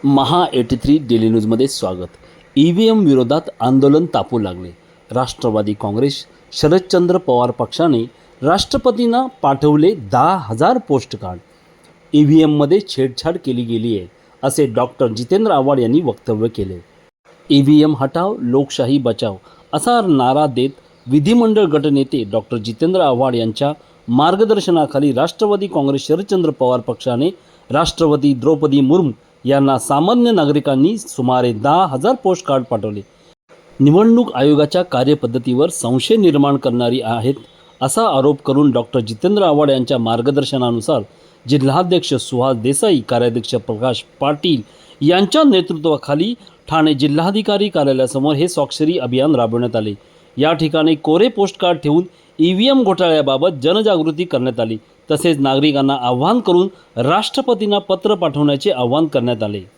महा eighty three daily न्यूजमध्ये स्वागत. E V M विरोधात आंदोलन तापू लागले. राष्ट्रवादी काँग्रेस शरदचंद्र पवार पक्षाने राष्ट्रपतींना पाठवले दहा हजार पोस्टकार्ड ई व्ही एममध्ये छेडछाड केली गेली आहे असे डॉक्टर जितेंद्र आव्हाड यांनी वक्तव्य केले. ई व्ही एम हटाव लोकशाही बचाव असा नारा देत विधिमंडळ गटनेते डॉक्टर जितेंद्र आव्हाड यांच्या मार्गदर्शनाखाली राष्ट्रवादी काँग्रेस शरदचंद्र पवार पक्षाने राष्ट्रपती द्रौपदी मुर्मू यांना सामान्य नागरिकांनी सुमारे दहा हजार पोस्ट कार्ड पाठवले. निवडणूक आयोगाच्या कार्यपद्धतीवर संशय निर्माण करणारी आहेत असा आरोप करून डॉक्टर जितेंद्र आव्हाड यांच्या मार्गदर्शनानुसार जिल्हाध्यक्ष सुहास देसाई कार्याध्यक्ष प्रकाश पाटील यांच्या नेतृत्वाखाली ठाणे जिल्हाधिकारी कार्यालयासमोर हे स्वाक्षरी अभियान राबवण्यात आले. या ठिकाणी कोरे पोस्ट कार्ड ठेवून ई व्ही एम घोटाळ्याबाबत जनजागृती करण्यात आली. तसेच नागरिकांना आवाहन करून राष्ट्रपतींना पत्र पाठवण्याचे आवाहन करण्यात आले.